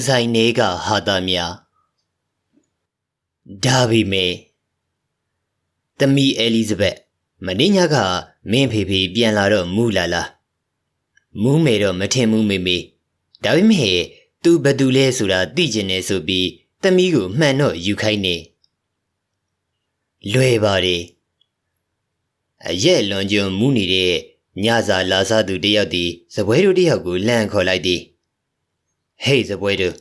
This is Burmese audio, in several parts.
ဘုံဆိုင်နေကဟာတာများဒါပေမဲ့သမီးအဲလီဇဘက်မင်းညကမင်းဖေဖေပြန်လာတော့မူလာလားမူးမေတော့မထင်ဘူးမေမေဒါပေမဲ့သူဘသူလဲဆိုတာသိကျင်နေဆိုပြီးသမီးကိုမှန်တော့ယူခိုင်းနေလွယ်ပါတယ်အရက်လွန်ကျွန်းမူးနေတဲ့ညစာလာစားသူတယောက်ဒီစပွဲတို့တယောက်ကိုလှမ်းခေါ်လိုက်သည် ဟေးစပွဲတို့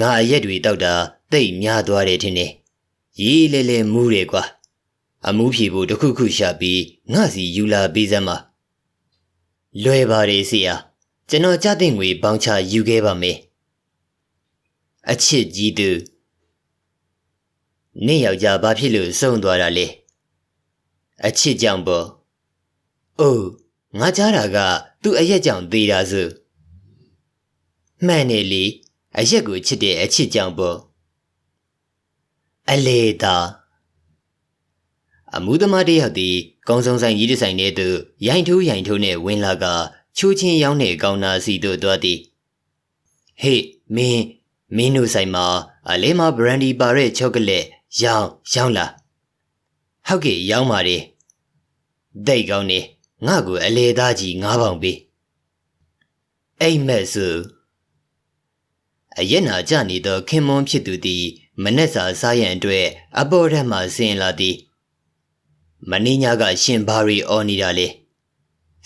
ငါအရက်တွေတောက်တာတိတ်များသွားတယ်ထင်တယ်ရေးလဲလဲမူးတယ်ကွာအမှုဖြေဖို့တစ်ခုခုရှာပြီးငါစီယူလာပေးစမ်းပါလွယ်ပါတယ်ဆရာကျွန်တော်ကြတဲ့ငွေပေါင်းချယူခဲ့ပါမယ်အချစ်ကြီးသူနေ့ယောက်ျားဘာဖြစ်လို့စုံသွားတာလဲအချစ်ကြောင့်ပေါ့အိုးငါကြားတာက သူ့အရက်ကြောင့်သေးတာစို့ မှန်နေလေအရက်ကိုချစ်တဲ့အချစ်ကြောင့်ပေါ့အလေတာအမှုသမားတယောက်သည်ကုံစုံဆိုင်ကြီးတစ်ဆိုင်ထဲသို့ရိုင်ထိုးရိုင်ထိုးနဲ့ဝင်လာကချိုးချင်းရောင်းတဲ့ကောင်နာစီသို့သွားသည်ဟေ့မင်းမင်းတို့ဆိုင်မှာအလဲမဘရန်ဒီပါတဲ့ချောကလက်ရောင်းရောင်းလာဟုတ်ကဲ့ရောင်းပါတယ်ဒိတ်ကောင်းနေငါ့ကိုအလေသားကြီး၅ပေါင်ပေးအိမ်မက်စု အရက်နာကြနေသောခင်မွန်းဖြစ်သူသည်မနှက်စာစားရန်အတွက်အပေါ်ထက်မှဆင်းလာသည်မင်းညာကရှင်ဘာရီအော်နေတာလေ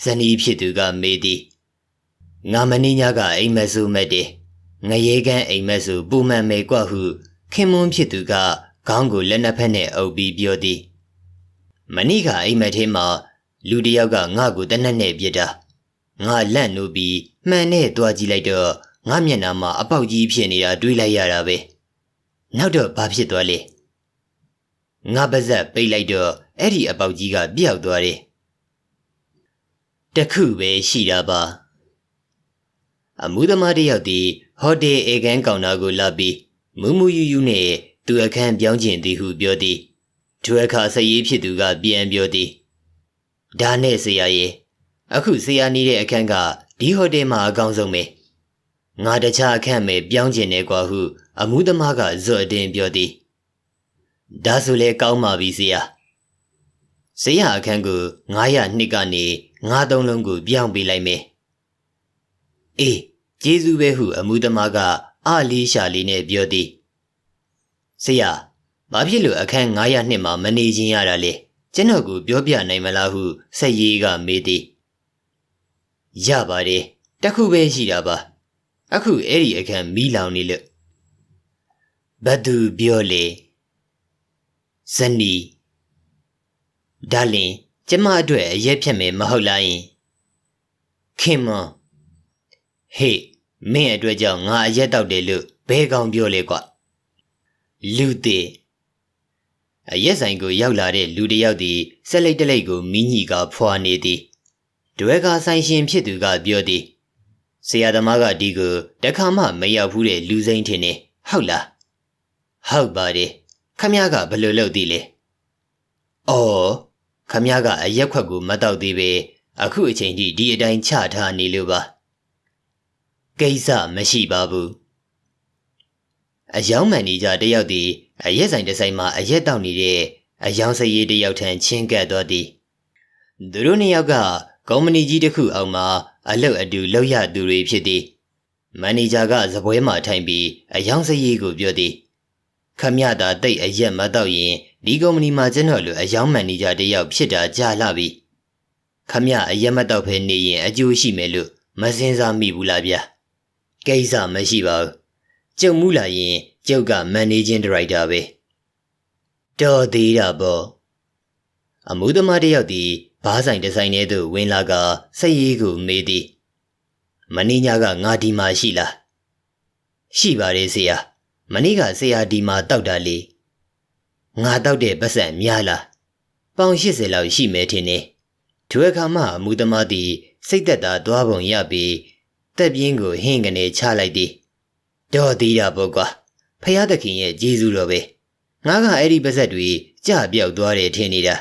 ဇနီးဖြစ်သူကမေးသည်ငါမင်းညာကအိမ်မက်စုမဲ့တယ်ငရေကန်းအိမ်မက်စုပူမှန်မေကွဟု ခင်မွန်းဖြစ်သူကခေါင်းကိုလက်နှစ်ဖက်နဲ့အုပ်ပြီးပြောသည်မဏိကအိမ်မက်ထဲမှာလူတယောက်ကငါ့ကိုတနက်နဲ့ပြစ်တာငါလန့်နိုးပြီးမှန်နဲ့တွားကြည့်လိုက်တော့ ငါမျက်နှာမှာအပေါက်ကြီးဖြစ်နေတာတွေးလိုက်ရတာပဲနောက်တော့ဘာဖြစ်သွားလဲငါပါဇက်ပိတ်လိုက်တော့အဲ့ဒီအပေါက်ကြီးကပြောက်သွားတယ်တခုပဲရှိတာပါအမှုသမားတယောက်ဒီဟိုတယ်အေကန်ကောင်တာကိုလာပြီးမူးမူးယူယူနဲ့သူအခန်းပြောင်းကျင်သည်ဟုပြောသည်ဒွဲခါစရေးဖြစ်သူကပြန်ပြောသည်ဒါနဲ့ဆရာရဲ့အခုဆရာနေတဲ့အခန်းကဒီဟိုတယ်မှာအကောင်းဆုံးပဲ ငါတခြားအခန်းပဲပြောင်းကျင်နေကွာဟု အမှုသမားကဇွတ်အတင်းပြောသည်ဒါဆိုလေကောင်းပါပြီဆရာဆရာအခန်းကို900နှစ်ကနေ93လုံးကိုပြောင်းပေးလိုက်မယ်အေးကျေးဇူးပဲဟု အမှုသမားကအာလီရှာလီနဲ့ပြောသည်ဆရာဘာဖြစ်လို့အခန်း900နှစ်မှာမနေခြင်းရတာလဲကျွန်တော်ကိုပြောပြနိုင်မလားဟုဆက်ရေးကမေးသည်ရပါတယ်တခုပဲရှိတာပါ အခုအဲ့ဒီအခန်းမီးလောင်နေလို့ဘသူပြောလေဇနီးဒါလင်ကျမအတွက်အရက်ဖြတ်မယ်မဟုတ်လားယင်ခင်မဟေးမင်းအတွက်ကြောင့်ငါအရက်တောက်တယ်လို့ဘဲကောင်ပြောလေကွလူသေးအရက်ဆိုင်ကိုရောက်လာတဲ့လူတစ်ယောက်သည်ဆက်လိုက်တလိုက်ကိုမိညီကဖွာနေသည်ဒွဲကာဆိုင်ရှင်ဖြစ်သူကပြောသည် ဆရာသမားကဒီကိုတခါမှမရောက်ဘူးတဲ့လူစိမ့်ထင်နေဟုတ်လားဟုတ်ပါတယ်ခမည်းကဘယ်လိုလုပ်သည်လဲအော်ခမည်းကအရက်ခွက်ကိုမတော့သေးပဲအခုအချိန်ထိဒီအတိုင်းချထားနေလို့ပါကိစ္စမရှိပါဘူးအယောင်မန်နေကြတယောက်သည်အရက်ဆိုင်တစ်ဆိုင်မှာအရက်တောက်နေတဲ့အယောင်စရေးတယောက်ထံချင်းကပ်သွားသည်သူတို့နှစ်ယောက်ကကုမ္ပဏီကြီးတစ်ခုအောက်မှာ အလုပ်အတူလုပ်ရသူတွေဖြစ်သည်မန်နေဂျာကဇပွဲမှာထိုင်ပြီးအယောင်စရေးကိုပြောသည်ခမရတာတိတ်အရက်မတော့ရင်ဒီကုမ္ပဏီမှာကျွန်တော်လိုအယောင်မန်နေဂျာတယောက်ဖြစ်တာကြာလှပြီခမရအရက်မတော့ဖဲနေရင်အကျိုးရှိမယ်လို့မစင်စားမိဘူးလားဗျာကိစ္စမရှိပါဘူးကျုပ်မူလာရင်ကျုပ်ကမန်နေဂျင်းဒါရိုက်တာပဲတော်သေးတာပေါ့အမှုသမားတယောက်ဒီ ဘားဆိုင်ဒီဇိုင်းထဲသို့ဝင်လာကစိတ်ရေးကိုမေးသည်မင်းညာကငါဒီမှာရှိလားရှိပါတယ်ဆရာမနေ့ကဆရာဒီမှာတောက်တာလေငါတောက်တဲ့ပတ်စံများလားပေါင်80လောက်ရှိမယ်ထင်နေဒီအခါမှအမှုသမားသည်စိတ်သက်သာသွားပုံရပြီးတက်ပြင်းကိုဟင်းကနေချလိုက်သည်တော်သေးတာပေါ့ကွာဖယားသခင်ရဲ့ကျေးဇူးတော်ပဲငါကအဲ့ဒီပါဇက်တွေကြပြောက်သွားတယ်ထင်နေတာ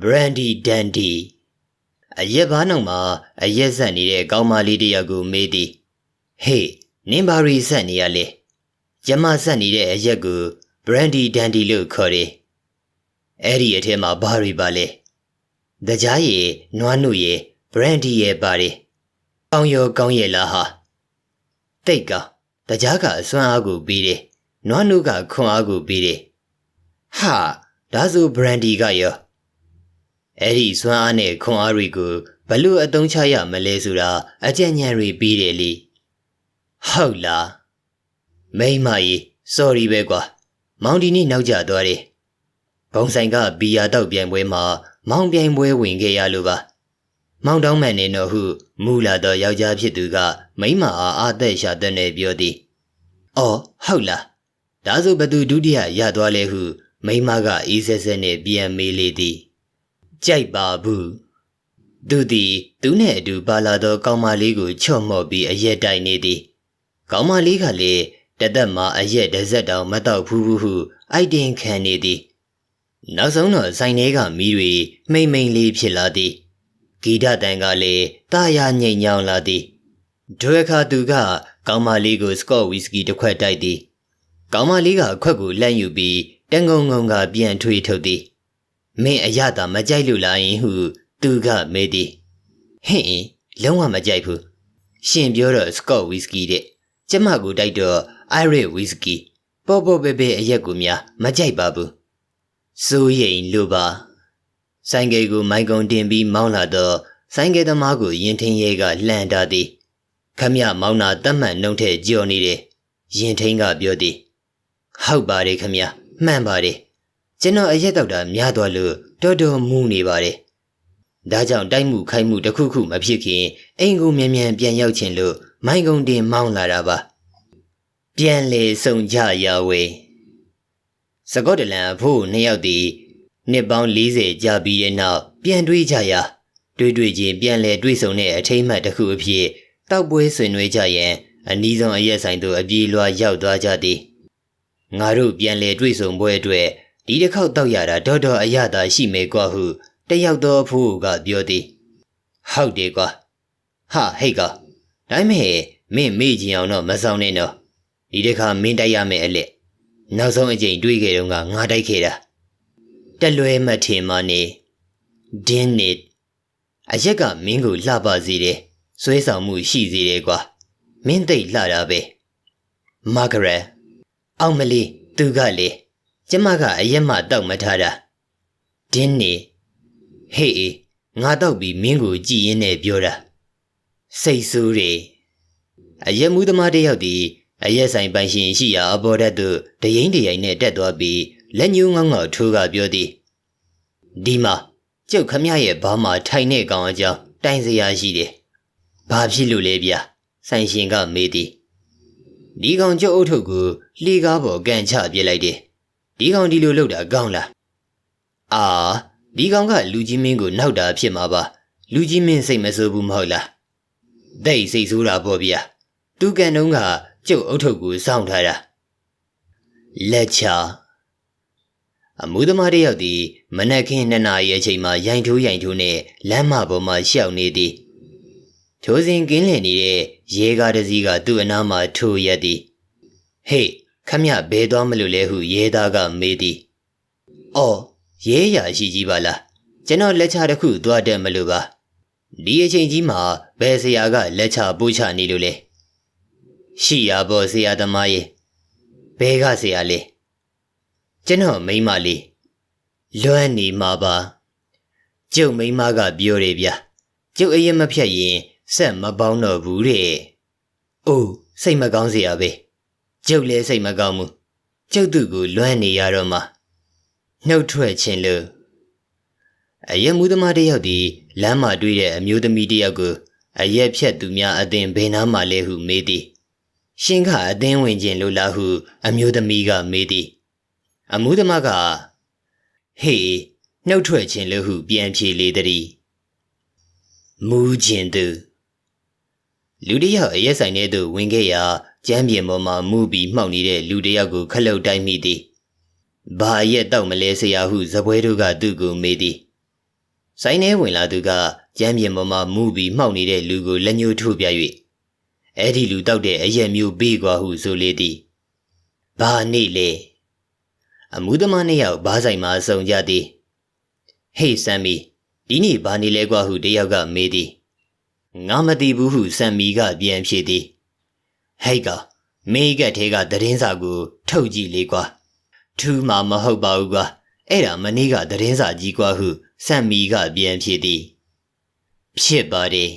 ဘရန်ဒီဒန်ဒီအရက်ဘားနောက်မှာအရက်ဆက်နေတဲ့ကောင်းမလေးတယောက်ကိုမေးသည်ဟေးနင်ဘာရီဆက်နေရလဲကျမဆက်နေတဲ့အရက်ကို brandy dandy လို့ခေါ်တယ်အဲ့ဒီအထက်မှာဘာတွေပါလဲတကြားရည်နွားနုရည် brandy ရည်ပါတယ်ကောင်းရောကောင်းရဲ့လားဟာတိတ်ကတကြားကအစွမ်းအားကိုပြီးတယ်နွားနုကခွန်အားကိုပြီးတယ်ဟာဒါဆို brandy ကရော အဲ့ဒီစွမ်းအားနဲ့ခွန်အားတွေကိုဘလို့အသုံးချရမလဲဆိုတာအကြံဉာဏ်တွေပြီးတယ်လေဟုတ်လားမိမကြီး sorry ပဲကွာမောင်ဒီနီနောက်ကျသွားတယ်ဘုံဆိုင်ကဘီယာတောက်ပြိုင်ပွဲမှာ မောင်ပြိုင်ပွဲဝင်ခဲ့ရလို့ပါမောင်တောင်းမှန်နေတော့ဟုမူလာတော့ယောက်ျားဖြစ်သူက မိမအားအာသက်ရှာတဲ့နဲ့ပြောသည်အော်ဟုတ်လားဒါဆိုဘသူဒုတိယရသွားလဲဟု မိမကအေးဆက်ဆက်နဲ့ပြန်မေးလေသည် ကြိုက်ပါဘူးသူသည်သူနဲ့အတူပါလာသော ကောင်မလေးကိုချော့မော့ပြီးအရက်တိုက်နေသည်ကောင်မလေးကလည်းတသက်မှာအရက်တစ်စက်တောင်မတော့ဘူးဘူးဟုအိုက်တင်ခံနေသည်နောက်ဆုံးတော့ဆိုင်ထဲကမီးတွေမိမ့်မိန်လေးဖြစ်လာသည်ဂီတတန်ကလည်းတာယာငိမ့်ညောင်းလာသည်ဒွဲခါသူက ကောင်မလေးကိုစကော့ဝီစကီတစ်ခွက်တိုက်သည်ကောင်မလေးကအခွက်ကိုလန့်ယူပြီးတန်ငုံငုံကပြန်ထွေထုတ်သည် မင်းအရသာမကြိုက်လို့လားယင်ဟု သူကမေးသည်ဟင့်လုံးဝမကြိုက်ဘူးရှင်ပြောတော့စကော့ဝီစကီတဲ့ကျမကိုတိုက်တော့ Irish whiskey ပေါ်ပေါ်ပဲပဲအရက်ကိုများမကြိုက်ပါဘူးစိုးရိမ်လို့ပါဆိုင်ကယ်ကိုမိုင်ကုံတင်ပြီးမောင်းလာတော့ဆိုင်ကယ်သမားကိုရင်ထင်းရဲကလှန်တာသည်ခမရမောင်းတာတတ်မှတ်နှုံထဲကြော်နေတယ်ရင်ထင်းကပြောသည်ဟုတ်ပါတယ်ခမရမှန်ပါတယ် ကျွန်တော်အရက်တော့တာများသွားလို့တော်တော်မူနေပါတယ်ဒါကြောင့်တိုက်မှုခိုက်မှုတစ်ခုခုမဖြစ်ခင်အိမ်ကိုမြန်မြန်ပြန်ရောက်ချင်လို့မိုင်ကုံတင်မောင်းလာတာပါပြန်လေစုံကြရဝေစကော့တလန်အဖို့နှစ်ယောက်သည်နှစ်ပေါင်း40ကြာပြီးတဲ့နောက်ပြန်တွေ့ကြရာတွေ့တွေ့ချင်းပြန်လဲတွေ့ဆုံတဲ့အထိမ်းအမှတ်တစ်ခုအဖြစ်တောက်ပွဲဆွေးနွေးကြရန်အနီးဆုံးအရက်ဆိုင်သို့အပြေးလွှာရောက်သွားကြသည်ငါတို့ပြန်လဲတွေ့ဆုံပွဲအတွက် ဒီတစ်ခေါက်တောက်ရတာတော်တော်အရသာရှိမေကွာဟုတယောက်သောအဖိုးကပြောသည်ဟုတ်တယ်ကွာဟာဟိတ်ကဒါမဲ့မင်းမေ့ကြည့်အောင်တော့မဆောင်နဲ့တော့ဒီတစ်ခါမင်းတိုက်ရမယ်အလက်နောက်ဆုံးအကြိမ်တွေးခဲ့တော့ငါတိုက်ခဲ့တာတက်လွဲမထင်မနေဒင်းနစ်အရက်ကမင်းကိုလှပစေတယ်ဆွဲဆောင်မှုရှိစေတယ်ကွာမင်းသိလှတာပဲမာဂရက်အောင်မလီသူကလေ ကျမကအရက်မှတောက်မထားတာဒင်းနေဟေးအေးငါတောက်ပြီးမင်းကိုကြည်ရင်းနဲ့ပြောတာစိတ်ဆိုးတယ်အရက်မှုသမားတယောက်ဒီအရက်ဆိုင်ပိုင်ရှင်ရှိရာအပေါ်တက်သို့တရင်တရိုင်နဲ့တက်သွားပြီးလက်ညှိုးငေါငေါထိုးကပြောသည်ဒီမှာကျုပ်ခမရဲ့ဘာမှထိုင်နေကောင်အကြောင်းတိုင်စရာရှိတယ်ဘာဖြစ်လို့လဲဗျာဆိုင်ရှင်ကမေးသည်ဒီကောင်ကျုပ်အုပ်ထုပ်ကိုလှေကားပေါ်ကန်ချပြစ်လိုက်တယ် ဒီကောင်ဒီလိုလုပ်တာကောင်းလားအာဒီကောင်ကလူကြီးမင်းကိုနောက်တာဖြစ်မှာပါလူကြီးမင်းစိတ်မဆိုးဘူးမဟုတ်လားဒိတ်စိတ်ဆိုးတာပေါ့ဗျာသူကန်တုံးကကျုပ်အုပ်ထုပ်ကိုစောင့်ထားတာလက်ချအမှုသမားတယောက်သည်မနက်ခင်းနှစ်နာရီအချိန်မှာရိုင်ထိုးရိုင်ထိုးနဲ့လမ်းမပေါ်မှာရှောက်နေသည်ထိုးစဉ်ကင်းလည်နေတဲ့ရဲကားတစ်စီးကသူ့အနားမှာထိုးရက်သည်ဟေ့ ခမရဘဲသွားမလို့လဲဟုရဲသားကမေးသည်အော်ရဲရရှိကြီးပါလားကျွန်တော်လက်ချတစ်ခုသွားတယ်မလို့ပါဒီအချိန်ကြီးမှာဘယ်ဆရာကလက်ချပိုးချနေလို့လဲရှိရပေါ်ဆရာသမားရေဘဲကဆရာလေကျွန်တော်မိမလေးလွမ်းနေမှာပါကျုပ်မိမကပြောတယ်ဗျကျုပ်အရင်မဖြတ်ရင်ဆက်မပေါင်းတော့ဘူးတဲ့အိုးစိတ်မကောင်းစရာပဲ ကျုပ်လည်းစိတ်မကောင်းဘူးကျုပ်သူ့ကိုလွမ်းနေရတော့မှနှုတ်ထွက်ခြင်းလို့အရက်မှုသမားတယောက်ဒီလမ်းမှာတွေ့တဲ့အမျိုးသမီးတယောက်ကိုအရက်ဖြတ်သူများအသင်ဘယ်နားမှလဲဟုမေးသည်ရှင်ကအသင်းဝင်ခြင်းလို့လားဟုအမျိုးသမီးကမေးသည်အမှုသမားကဟေးနှုတ်ထွက်ခြင်းလို့ဟုပြန်ဖြေလေသည်မူးခြင်းသူလူတယောက်အရက်ဆိုင်ထဲသို့ဝင်ခဲ့ရာ ကျမ်းပြင်ပေါ်မှာမူးပြီးမှောက်နေတဲ့လူတယောက်ကိုခလုတ်တိုက်မိသည်ဘာရက်တော့မလဲဆရာဟုဇပွဲတို့ကသူ့ကိုမေးသည်ဆိုင်ထဲဝင်လာသူကကျမ်းပြင်ပေါ်မှာမူးပြီးမှောက်နေတဲ့လူကိုလက်ညှိုးထိုးပြ၍အဲ့ဒီလူတောက်တဲ့အရက်မျိုးပေးကွာဟုဆိုလေသည်ဘာနေလေအမှုသမားနှစ်ယောက်ဘားဆိုင်မှာစုံကြသည်ဟေးဆမ်မီဒီနေ့ဘာနေလဲကွာဟုတယောက်ကမေးသည်ငါမသိဘူးဟုဆမ်မီကပြန်ဖြေသည် ဟဲ့ကမေးကက်ထဲကသတင်းစာကို ထုတ်ကြည့်လေကွာထူးမှာမဟုတ်ပါဘူးကွာအဲ့ဒါမနေ့ကသတင်းစာကြီးကွာဟုဆမ်မီကပြန်ဖြေသည်ဖြစ်ပါတယ်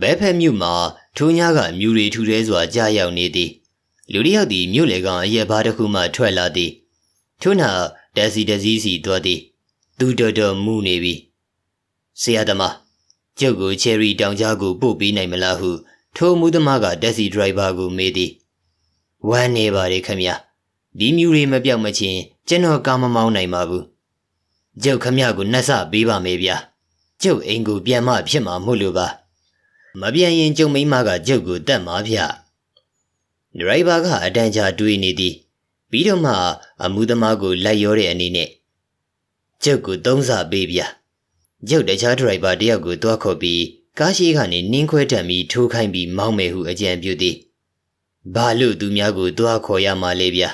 ဘဲဖက်မြို့မှာထိုးညကမြူရီထူရဲစွာကြာရောက်နေသည်လူတစ်ယောက်သည်မြို့လေကောင်အရက်ဘားတစ်ခုမှထွက်လာသည်ထို့နောက်တက်စီတစည်းစီသွားသည်သူတော်တော်မူနေပြီဆရာသမားကျုပ်ကိုချယ်ရီတောင်ကြားကိုပို့ပေးနိုင်မလားဟု ထိုမူသမားကတက်စီဒရိုက်ဘာကိုမေးသည်ဝမ်းနေပါလေခမညာဒီမြူရီမပြောက်မချင်းကျွန်တော်ကားမမောင်းနိုင်ပါဘူးကျုပ်ခမကိုနှက်ဆပေးပါမယ်ဗျာကျုပ်အိမ်ကိုပြန်မှဖြစ်မှာမို့လို့ပါမပြန်ရင်ကျုံမိန်းမကကျုပ်ကိုတတ်မှာဗျဒရိုက်ဘာကအတန်ကြာတွေးနေသည်ပြီးတော့မှအမှုသမားကိုလိုက်ရောတဲ့အနေနဲ့ကျုပ်ကိုသုံးစာပေးဗျကျုပ်တခြားဒရိုက်ဘာတယောက်ကိုတွားခေါ်ပြီး ကားရှိကနေနင်းခွဲတံပြီးထိုးခိုင်းပြီးမောင်းမယ်ဟုအကြံပြုသည်ဘာလို့သူများကိုတွားခေါ်ရမှာလဲဗျ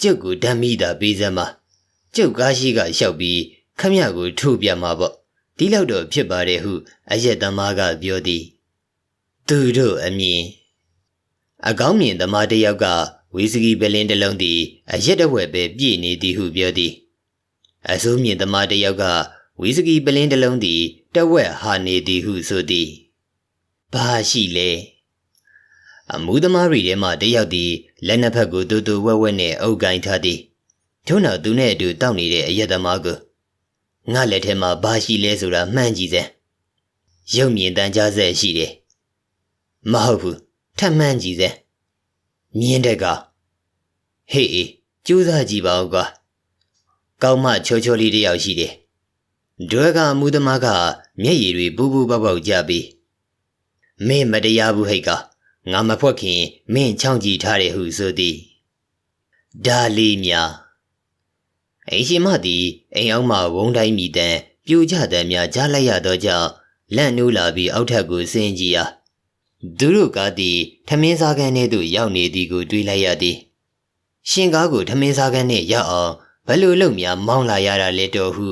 ကျုပ်ကိုဓာမိတာပေးစမ်းပါကျုပ်ကားရှိကလျှောက်ပြီးခမရကိုထုတ်ပြမှာပေါ့ဒီလောက်တော့ဖြစ်ပါတယ်ဟုအယက်သမားကပြောသည်သူတို့အမြင်အကောင်းမြင်သမားတစ်ယောက်ကဝီစကီပလင်းတစ်လုံးသည်အရက်တဝက်ပဲပြည့်နေသည်ဟုပြောသည်အစိုးမြင်သမားတစ်ယောက်က ဝီစကီပလင်းတစ်လုံးသည်တဝက်ဟာနေသည်ဟုဆိုသည်ဘာရှိလဲအမှုသမားတွေထဲမှတစ်ယောက်သည်လက်နှစ်ဖက်ကိုတူတူဝက်ဝက်နဲ့အုပ်ကင်ထားသည်ထို့နောက်သူနဲ့အတူတောက်နေတဲ့အရက်သမားကိုငါလက်ထဲမှာဘာရှိလဲဆိုတာမှန်းကြည့်စမ်းရုပ်မြင်တန်ကြားဆက်ရှိတယ်မဟုတ်ဘူးထပ်မှန်းကြည့်စမ်းမြင်းတဲ့ကဟေးအေးကြိုးစားကြည့်ပါဦးကွာကောင်းမချောချောလေးတယောက်ရှိတယ် ဒွဲကအမှုသမားကမျက်ရည်တွေပူပူပေါက်ပေါက်ကြပြီးမင်းမတရားဘူးဟိတ်ကငါမဖွက်ခင်မင်းချောင်းကြည့်ထားတယ်ဟုဆိုသည်ဒါလေးများအိမ်ရှင်မသည်အိမ်အောင်မှဝုံတိုင်းမိတန်ပြိုကျတဲ့များကြားလိုက်ရသောကြောင့်လန့်နိုးလာပြီးအောက်ထပ်ကိုဆင်းကြည့်ရာသူတို့ကားသည်ထမင်းစားခန်းထဲသို့ရောက်နေသည်ကိုတွေးလိုက်ရသည်ရှင်ကားကိုထမင်းစားခန်းထဲရောက်အောင်ဘယ်လိုလုပ်များမောင်းလာရတာလဲတော်ဟု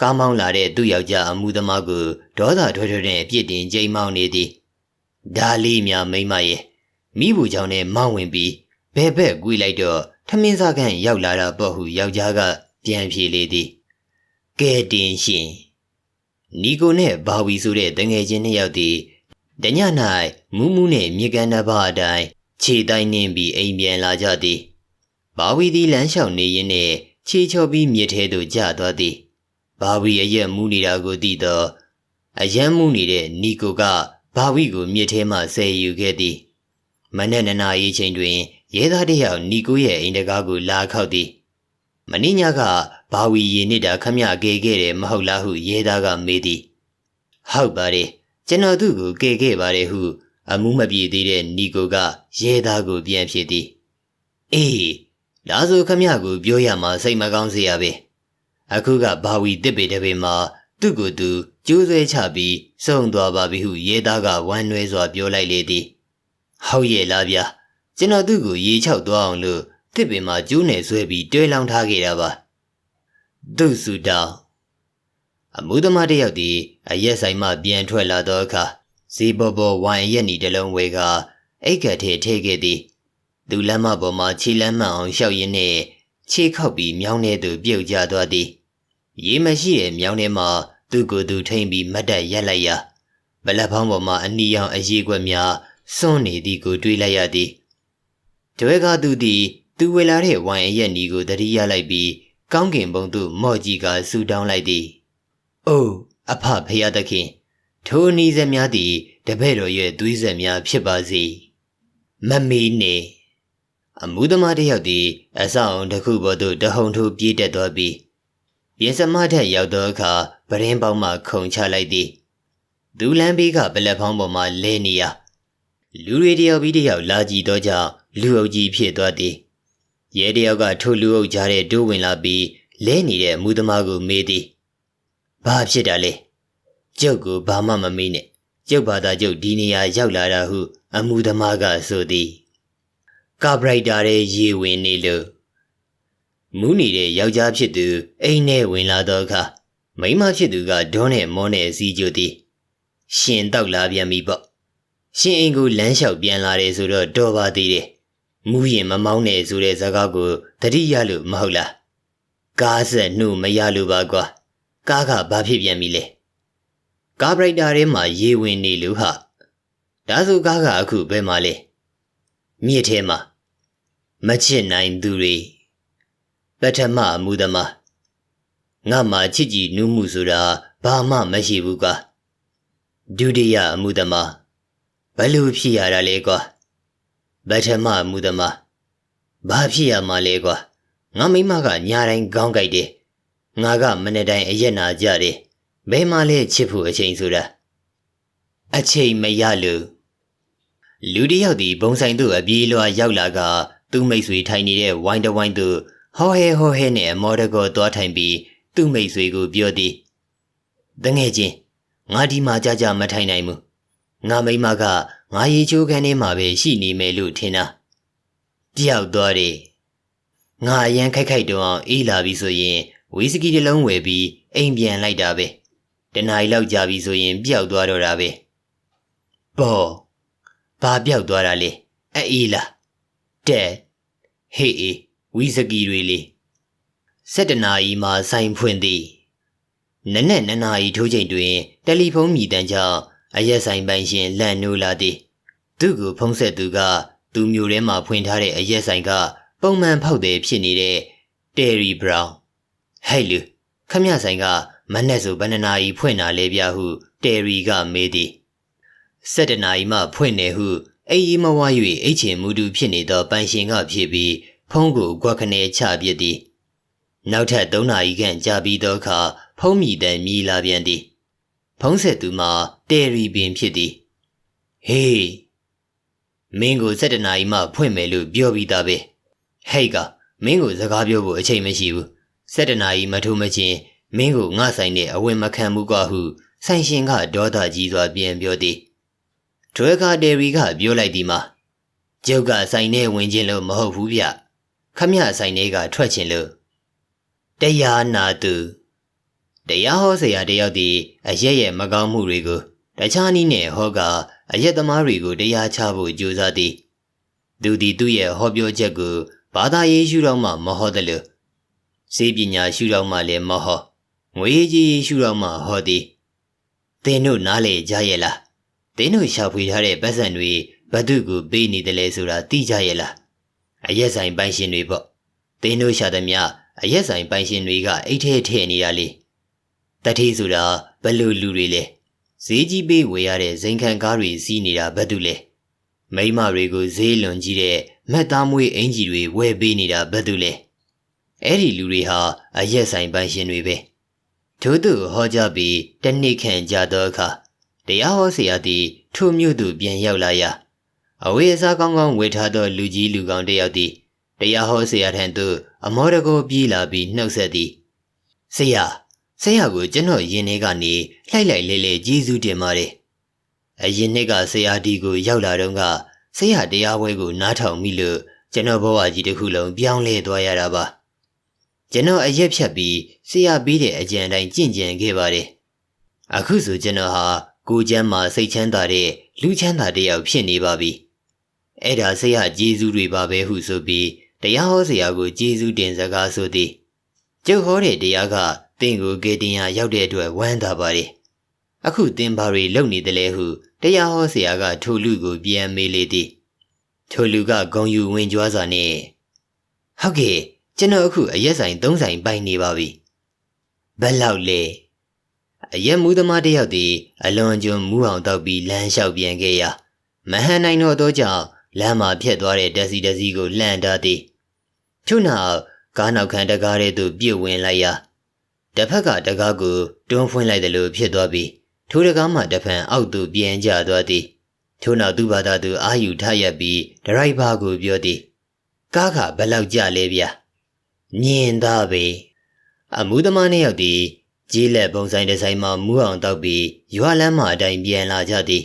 ကားမောင်းလာတဲ့သူ့ယောက်ျားအမှုသမားကိုဒေါသထွဲထွဲနဲ့အပြစ်တင်ကြိမ်မောင်းနေသည်ဒါလေးများမိမ့်မရဲ့မိဘူးကြောင့်နဲ့မောင်းဝင်ပြီးဘဲဘက်ကွေးလိုက်တော့ထမင်းစားခန်းရောက်လာတာပေါ့ဟုယောက်ျားကပြန်ဖြေလေသည်ကဲတင်ရှင်နီကိုနဲ့ဘာဝီဆိုတဲ့တငယ်ချင်းနှစ်ယောက်သည်တည၌မူးမူးနှင့်မြေကန်တစ်ပါးအတိုင်းခြေတိုင်းနှင်းပြီးအိမ်ပြန်လာကြသည်ဘာဝီသည်လမ်းလျှောက်နေရင်းနှင့်ခြေချော်ပြီးမြစ်ထဲသို့ကျသွားသည် ဘာဝီအရက်မူးနေတာကိုသိတော့အယမ်းမူးနေတဲ့နီကိုကဘာဝီကိုမြစ်ထဲမှဆယ်ယူခဲ့သည်မနေ့နနာရီချိန်တွင်ရဲသားတစ်ယောက်နီကိုရဲ့အိမ်တကားကိုလာခောက်သည်မင်းညကဘာဝီရင်နေတာခမရကေခဲ့တယ်မဟုတ်လားဟုရဲသားကမေးသည်ဟုတ်ပါတယ်ကျွန်တော်သူ့ကိုကယ်ခဲ့ပါတယ်ဟု အမှုမပြေသေးတဲ့နီကိုကရဲသားကိုပြန်ဖြစ်သည်အေးဒါဆိုခမရကိုပြောရမှာစိတ်မကောင်းစေရပဲ အခုကဘာဝီတစ်ပေတပေမှာသူ့ကိုယ်သူကျိုးဆွဲချပြီးစုံသွားပါပြီဟုရဲသားကဝမ်းနွဲစွာပြောလိုက်လေသည်ဟုတ်ရဲ့လားဗျာကျွန်တော်သူ့ကိုရေချောက်သွားအောင်လို့တစ်ပင်မှာကျိုးနယ်ဆွဲပြီးတွဲလောင်းထားခဲ့တာပါသူ့စုတောင်းအမှုသမားတစ်ယောက်သည်အရက်ဆိုင်မှပြန်ထွက်လာသောအခါဇီဘောဘောဝိုင်ရက်နီတလုံးဝဲကအိတ်ကထဲထည့်ခဲ့သည်သူလမ်းမပေါ်မှာခြေလမ်းမှန်အောင်ရှောက်ရင်းနှင့်ခြေခောက်ပြီးမြောင်းထဲသို့ပြုတ်ကျသွားသည် ရေမရှိတဲ့မြောင်းထဲမှာသူ့ကိုယ်သူထိမ့်ပြီးမတ်တက်ရက်လိုက်ရာဗလက်ဖောင်းပေါ်မှာအနီရောင်အရေးကွက်များစွန့်နေသည်ကိုတွေးလိုက်ရသည်တဝဲကသူသည်သူဝေလာတဲ့ဝိုင်အရက်နီကိုတတိယလိုက်ပြီးကောင်းကင်ဘုံသို့မော့ကြီးကဆူတောင်းလိုက်သည်။အိုးအဖဖရာသခင်ထိုနီးစက်များသည်တပည့်တော်ရဲ့သွေးဆက်များဖြစ်ပါစေ။မမေးနေအမှုသမားတစ်ယောက်သည်အဆောင်တစ်ခုပေါ်သို့တဟုန်ထိုးပြေးတက်သွားပြီး ပြင်စမထက်ရောက်သောအခါပရင်ပေါင်းမှခုံချလိုက်သည်။ဒူလန်ဘေးကပလက်ဖောင်းပေါ်မှလဲနေရလူတွေတယောက်ပြီးတယောက်လာကြည့်သောကြောင့်လူအုပ်ကြီးဖြစ်သွားသည်။ရဲတယောက်ကထိုလူအုပ်ကြားထဲတိုးဝင်လာပြီးလဲနေတဲ့အမှုသမားကိုမေးသည်ဘာဖြစ်တာလဲကျုပ်ကိုဘာမှမမေးနဲ့ကျုပ်ဘာသာကျုပ်ဒီနေရာရောက်လာတာဟု အမှုသမားကဆိုသည်ကာဘရိုက်တာရဲ့ရေဝင်နေလို့ မူးနေတဲ့ယောက်ျားဖြစ်သူအိမ်ထဲဝင်လာတော့အခါမိန်းမဖြစ်သူကဒေါနဲ့မောနဲ့စီးကြသည်ရှင်တောက်လာပြန်ပြီပေါ့ရှင်အိမ်ကိုလမ်းလျှောက်ပြန်လာတယ်ဆိုတော့တော်ပါသေးတယ်မူးရင်မမောင်းနဲ့ဆိုတဲ့ဇာတ်ကိုတတိရလို့မဟုတ်လားကားဆက်နှုတ်မရလို့ပါကွာကားကဘာဖြစ်ပြန်ပြီလဲကားဘရိုက်တာထဲမှာရေဝင်နေလို့ဟာဒါဆိုကားကအခုဘယ်မှာလဲမြစ်ထဲမှာမချစ်နိုင်သူတွေ ပထမအမှုသမားငါမှချစ်ကြည်နူးမှုဆိုတာဘာမှမရှိဘူးကွာဒုတိယအမှုသမားဘယ်လိုဖြစ်ရတာလဲကွာပထမအမှုသမားဘာဖြစ်ရမှာလဲကွာငါမိမကညာတိုင်းခေါင်းကြိုက်တယ်ငါကမနေ့တိုင်းအရက်နာကြတယ်ဘယ်မှလဲချစ်ဖို့အချိန်ဆိုတာအချိန်မရလို့လူတစ်ယောက်ဒီဘုံဆိုင်သို့အပြေးလွှာရောက်လာကသူ့မိတ်ဆွေထိုင်နေတဲ့ဝိုင်းတဝိုင်းသို့ ဟောဟဲဟောဟဲနဲ့အမော်တကောသွားထိုင်ပြီးသူ့မိတ်ဆွေကိုပြောသည်တငယ်ချင်းငါဒီမှာကြကြမထိုင်နိုင်ဘူးငါမိမကငါရေချိုးခန်းထဲမှာပဲရှိနေမယ်လို့ထင်တာတယောက်သွားတယ်ငါအရန်ခိုက်ခိုက်တုံအောင်အေးလာပြီဆိုရင်ဝီစကီတစ်လုံးဝယ်ပြီးအိမ်ပြန်လိုက်တာပဲတနားရီလောက်ကြာပြီဆိုရင်ပျောက်သွားတော့တာပဲပေါ်ဘာပျောက်သွားတာလဲအေးလားတဲ့ဟေးအေး ဝီစကီတွေလေစက်တနာရီမှာဆိုင်ဖွင့်သည်နက်နက်နနာရီထိုးချိန်တွင်တယ်လီဖုန်းမြည်တမ်းကြောင့်အရက်ဆိုင်ပိုင်ရှင်လန့်နိုးလာသည်သူ့ကိုဖုံးဆက်သူကသူမျိုးထဲမှာဖွင့်ထားတဲ့အရက်ဆိုင်က ပုံမှန်ဖောက်သည်ဖြစ်နေတဲ့တယ်ရီဘရောင်ဟဲ့လူခမရဆိုင်ကမနဲ့ဆိုဘယ်နှနာရီဖွင့်တာလဲဗျဟုတယ်ရီကမေးသည်၁၇နာရီမှဖွင့်နေဟုအိမ်ကြီးမဝါ၍အိတ်ချင်မူတူဖြစ်နေသောပန်ရှင်ကဖြစ်ပြီး ဖုံးကိုကွက်ခနဲချပြစ်သည်နောက်ထပ်၃နာရီခန့်ကြာပြီးသောအခါဖုံးမြည်တမ်းမြည်လာပြန်သည် ဖုံးဆက်သူမှာတယ်ရီပင်ဖြစ်သည်ဟေးမင်းကို၁၇နာရီမှဖွင့်မယ်လို့ပြောပြီးသားပဲဟဲ့ကမင်းကိုစကားပြောဖို့အချိန်မရှိဘူး၁၇နာရီမထိုးမချင်းမင်းကိုငါဆိုင်နဲ့အဝင်မခံဘူးကွာဟုဆိုင်ရှင်ကဒေါသကြီးစွာပြန်ပြောသည်ထွဲခါတယ်ရီကပြောလိုက်သည်မှာကျုပ်ကဆိုင်နဲ့ဝင်ခြင်းလို့မဟုတ်ဘူးဗျ ခမရဆိုင်ထဲကထွက်ခြင်းလို့တရားနာသူတရားဟောဆရာတယောက်ဒီအရက်ရဲ့မကောင်းမှုတွေကိုတခြားနည်းနဲ့ဟောကအရက်သမားတွေကိုတရားချဖို့ကြိုးစားသည်သူဒီသူ့ရဲ့ဟောပြောချက်ကိုဘာသာရေးရှုထောင့်မှမဟောတယ်လို့စေပညာရှုထောင့်မှလည်းမဟောငွေကြီးရှုထောင့်မှဟောသည်သင်တို့နားလေကြရဲ့လားသင်တို့ရှာဖွေထားတဲ့ပတ်စံတွေဘသူကိုပေးနေတယ်လဲဆိုတာသိကြရဲ့လား အရက်ဆိုင်ပိုင်ရှင်တွေပေါ့သင်တို့ရှာသမျှအရက်ဆိုင်ပိုင်ရှင်တွေကအိတ်ထဲထည့်နေတာလေတတိဆိုတာဘလူလူတွေလဲဈေးကြီးပေးဝယ်ရတဲ့ဇိမ်ခံကားတွေစီးနေတာဘသူလဲမိမတွေကိုဈေးလွန်ကြီးတဲ့မက်သားမွေးအင်ကြီးတွေဝယ်ပေးနေတာဘသူလဲအဲ့ဒီလူတွေဟာအရက်ဆိုင်ပိုင်ရှင်တွေပဲထို့သူဟောကြားပြီးတနှစ်ခန့်ကြာသောအခါတရားဟောဆရာသည်ထိုမြို့သို့ပြန်ရောက်လာရာ အဝေးအစားကောင်းကောင်းဝေထားသောလူကြီးလူကောင်းတစ်ယောက်သည်တရားဟောဆရာထံသို့အမောတကောပြေးလာပြီးနှုတ်ဆက်သည်ဆရာဆရာကိုကျွန်တော်ယင်ထဲကနေလှိုက်လိုက်လဲလဲကျေးဇူးတင်ပါတယ်အရင်နှစ်ကဆရာဒီကိုရောက်လာတော့ကဆရာတရားပွဲကိုနားထောင်မိလို့ကျွန်တော်ဘဝကြီးတစ်ခုလုံးပြောင်းလဲသွားရတာပါကျွန်တော်အရက်ဖြတ်ပြီးဆရာပြီးတဲ့အကြံတိုင်းကြင့်ကြံခဲ့ပါတယ်အခုဆိုကျွန်တော်ဟာကိုချမ်းမှာစိတ်ချမ်းသာတဲ့လူချမ်းသာတယောက်ဖြစ်နေပါပြီ အဲ့ဒါဆရာဂျေဇူးတွေပါပဲဟုဆိုပြီးတရားဟောဆရာကိုဂျေဇူးတင်စကားဆိုသည်ကျုပ်ဟောတဲ့တရားကတင့်ကိုကေတင်ရရောက်တဲ့အတွက်ဝမ်းသာပါတယ်အခုတင်ဘာတွေလုပ်နေတယ်လဲဟုတရားဟောဆရာကထိုလူကိုပြန်မေးလေသည်ထိုလူကဂုံယူဝင်ကြွားစွာနဲ့ဟုတ်ကဲ့ကျွန်တော်အခုအရက်ဆိုင်သုံးဆိုင်ပိုင်နေပါပြီဘယ်လောက်လဲအရက်မူသမားတယောက်သည်အလွန်ကျွံမူအောင်တောက်ပြီးလမ်းလျှောက်ပြန်ခဲ့ရာမဟန်နိုင်တော့သောကြောင့် လမ်းမှာဖြတ်သွားတဲ့တက်စီတက်စီကိုလှန်ထားသည်ထို့နောက်ကားနောက်ခံတကားတဲ့သို့ပြစ်ဝင်လိုက်ရာတစ်ဖက်ကတကားကိုတွန်းဖွင့်လိုက်တယ်လို့ဖြစ်သွားပြီးထိုတကားမှတဖန်အောက်သို့ပြန်ကျသွားသည်ထို့နောက်သူ့ဘာသာသူအာယူထရက်ပြီးဒရိုက်ဘာကိုပြောသည်ကားကဘယ်လောက်ကြလဲဗျာညင်သားပဲအမှုသမားနှစ်ယောက်သည်ကြီးလက်ပုံဆိုင်တစ်ဆိုင်မှမူးအောင်တောက်ပြီးရွာလမ်းမှအတိုင်းပြန်လာကြသည်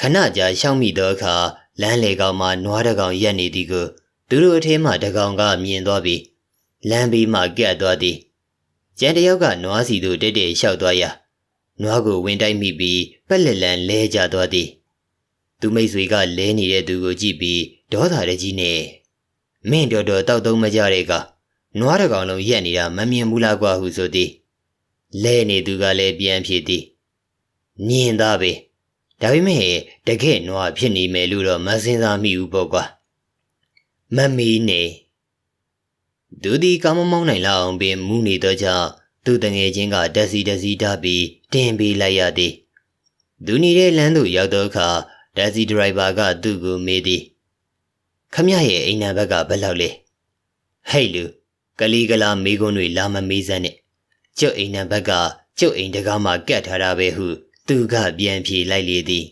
ခဏကြာရှောင်းမိသောအခါ လမ်းလေကောင်မှနွားတစ်ကောင်ရက်နေသည်ကိုသူတို့အထင်းမှတစ်ကောင်ကမြင်သွားပြီးလမ်းဘေးမှကက်သွားသည်ကျန်တစ်ယောက်ကနွားစီသို့တိတ်တိတ်လျှောက်သွားရာနွားကိုဝင်တိုက်မိပြီးပက်လက်လန်လဲကျသွားသည်သူမိတ်ဆွေကလဲနေတဲ့သူကိုကြည့်ပြီးဒေါသတကြီးနဲ့မင်းတော်တော်တောက်သုံးမကြတဲ့ကနွားတစ်ကောင်လုံးရက်နေတာမမြင်ဘူးလားကွာဟုဆိုသည်လဲနေသူကလည်းပြန်ဖြေသည်မြင်သားပဲ ဒါပေမဲ့တကယ်နွားဖြစ်နေမယ်လို့တော့မစင်စားမိဘူးပေါ့ကွာမမီနေသူဒီကောင်းမမောင်းနိုင်လောက်အောင်ပင်မူးနေတော့ကြောင့်သူတငယ်ချင်းကတက်စီတက်စီဓာပြီးတင်ပေးလိုက်ရသည်သူနေတဲ့လမ်းသို့ရောက်တော့အခါတက်စီဒရိုက်ဘာကသူ့ကိုမေးသည်ခမရရဲ့အိမ်နံဘက်ကဘယ်လောက်လဲဟဲ့လူကလေးကလာမေးခွန်းတွေလာမမေးစမ်းနဲ့ကျုပ်အိမ်နံဘက်ကကျုပ်အိမ်တကားမှာကတ်ထားတာပဲဟု သူကပြန်ဖြေလိုက်လေသည်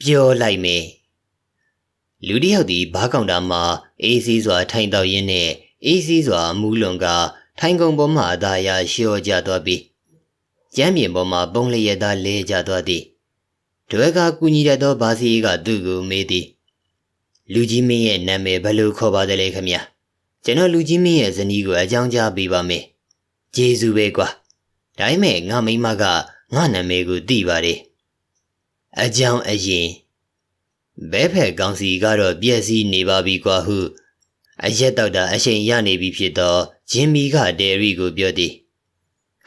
ပြောလိုက်မယ်လူတစ်ယောက်သည်ဘားကောင်တာမှာအေးစီးစွာထိုင်တော့ရင်းနဲ့အေးစီးစွာမူးလွန်ကထိုင်ကုန်ပေါ်မှအသာရလျှော့ကျသွားပြီးကျမ်းပြင်ပေါ်မှပုံလျက်သားလဲကျသွားသည်ဒွဲကကူညီတတ်သောဘာစီကသူ့ကိုမေးသည်လူကြီးမင်းရဲ့နာမည်ဘယ်လိုခေါ်ပါသလဲခမညာကျွန်တော်လူကြီးမင်းရဲ့ဇနီးကိုအကြောင်းကြားပေးပါမယ်ဂျေဇူးပဲကွာဒါပေမဲ့ငါမိမက ငါနာမည်ကိုသိပါတယ်အကြောင်းအရင်ဘဲဖက်ကောင်စီကတော့ပြည့်စည်နေပါပြီကွာဟုအရက်တော့တာအချိန်ရနေပြီဖြစ်တော့ဂျင်မီကဒယ်ရီကိုပြောသည်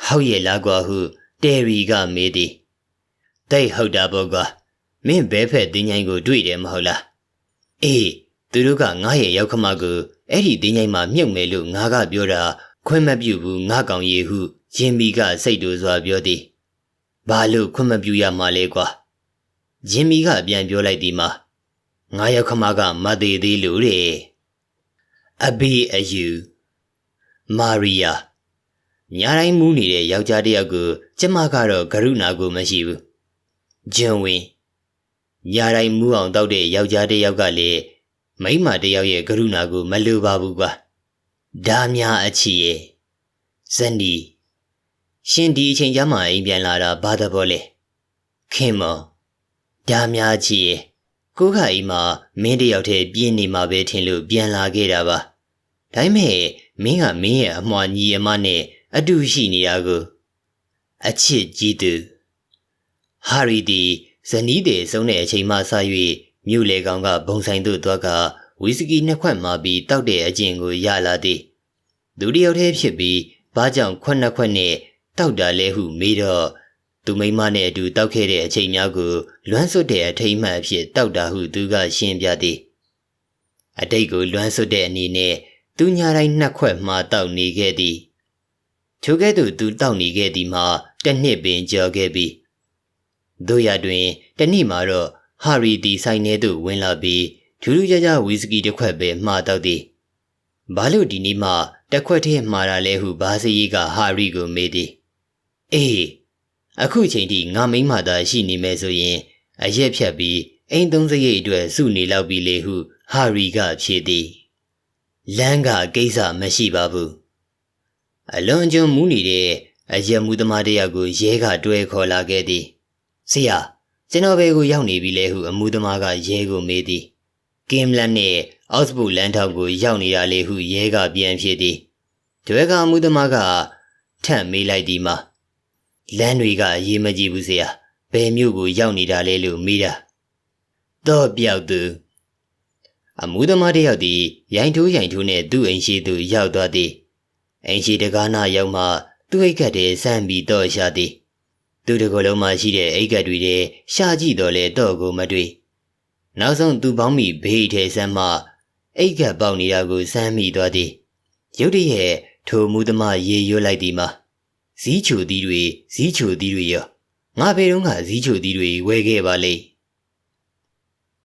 ဟုတ်ရဲ့လားကွာဟုဒယ်ရီကမေးသည်တိတ်ဟုတ်တာပေါ့ကွာမင်းဘဲဖက်တင်းញိုင်းကိုတွေ့တယ်မဟုတ်လားအေးသူတို့ကငါရဲ့ရောက်ခမကိုအဲ့ဒီတင်းញိုင်းမှာမြုပ်မယ်လို့ငါကပြောတာခွင့်မပြုဘူးငါကောင်ရည်ဟုဂျင်မီကစိတ်တူစွာပြောသည် ဘာလို့ခွင့်မပြုရမှာလဲကွာဂျင်မီကပြန်ပြောလိုက်သည်မှာငါရောက်ခမကမသေးသေးလို့တဲ့အဘီအယူမာရီယာညာတိုင်းမူးနေတဲ့ယောက်ျားတစ်ယောက်ကိုကျမကတော့ကရုဏာကိုမရှိဘူးဂျွန်ဝင်းညာတိုင်းမူးအောင်တောက်တဲ့ယောက်ျားတစ်ယောက်ကလည်းမိန်းမတစ်ယောက်ရဲ့ကရုဏာကိုမလိုပါဘူးကွာဒါများအချီရဲ့ဇန်ဒီ ရှင်ဒီအချိန်ကျမှအိမ်ပြန်လာတာဘာသဘောလဲခင်မောဒါများချီရဲ့ကိုခါအိမ်မှာမင်းတယောက်တည်းပြင်းနေမှာပဲထင်လို့ပြန်လာခဲ့တာပါဒါပေမဲ့မင်းကမင်းရဲ့အမွှာညီအမနဲ့အတူရှိနေတာကိုအချစ်ကြီးသူဟာရီဒီဇနီးတဲ့ဆုံးတဲ့အချိန်မှစ၍မြို့လေကောင်ကဘုံဆိုင်သို့သွားကဝီစကီနှစ်ခွက်မှာပြီးတောက်တဲ့အကျင့်ကိုရလာသည်ဒုတိယတည်းဖြစ်ပြီးဘာကြောင့်ခွက်နှစ်ခွက်နဲ့ တောက်တာလဲဟုမေးတော့သူမိမနဲ့အတူတောက်ခဲ့တဲ့အချိန်များကိုလွမ်းဆွတ်တဲ့အထိမ်းမှန်အဖြစ်တောက်တာဟုသူကရှင်းပြသည်အတိတ်ကိုလွမ်းဆွတ်တဲ့အနေနဲ့သူညာတိုင်းနှစ်ခွက်မှတောက်နေခဲ့သည်ထိုကဲ့သို့သူတောက်နေခဲ့သည်မှာတစ်နှစ်ပင်ကျော်ခဲ့ပြီတို့ရတွင်တနေ့မှာတော့ဟာရီတီဆိုင်ထဲသို့ဝင်လာပြီးထူးထူးခြားခြားဝီစကီတစ်ခွက်ပဲမှာတောက်သည်ဘာလို့ဒီနေ့မှတစ်ခွက်ထဲမှာတာလဲဟုဘာစီရီကဟာရီကိုမေးသည် အေးအခုချိန်ထိငါမိမသာရှိနေမယ်ဆိုရင်အရက်ဖြတ်ပြီးအိမ်သုံးစရိတ်အတွက်စုနေလောက်ပြီလေဟုဟာရီကဖြေသည်လမ်းကကိစ္စမရှိပါဘူးအလွန်ကျွံမူးနေတဲ့အရက်မှုသမားတယောက်ကိုရဲကတွဲခေါ်လာခဲ့သည်ဆရာကျွန်တော်ဘယ်ကိုရောက်နေပြီလဲဟုအမှုသမားကရဲကိုမေးသည်ကင်လန်နဲ့အောက်စ်ဘူလန်ထောက်ကိုရောက်နေတာလေဟုရဲကပြန်ဖြေသည်ဒွဲကအမှုသမားကထန့်မေးလိုက်သည်မှာ လမ်းတွေကအရေးမကြီးဘူးဆရာဘယ်မြို့ကိုရောက်နေတာလဲလို့မေးတာတော့ပြောက်သူအမှုသမားတယောက်သည်ရိုင်ထိုးရိုင်ထိုးနဲ့သူ့အိမ်ရှိသူရောက်သွားသည်အိမ်ရှိတကားနာရောက်မှသူ့အိတ်ကတည်းဆန့်ပြီးတော့ရှာသည်သူတကယ်လုံးမှရှိတဲ့အိတ်ကတ်တွေထဲရှာကြည့်တော့လေတော့ကိုမတွေ့နောက်ဆုံးသူပေါင်းမိဘေးထဲဆမ်းမှအိတ်ကတ်ပေါက်နေတာကိုစမ်းမိသွားသည်ရုတ်တရက်ထိုမူသမားရေရွတ်လိုက်သည်မှာ ဇီးချိုသီးတွေဇီးချိုသီးတွေရောငါဘယ်တော့ကဇီးချိုသီးတွေဝယ်ခဲ့ပါလေ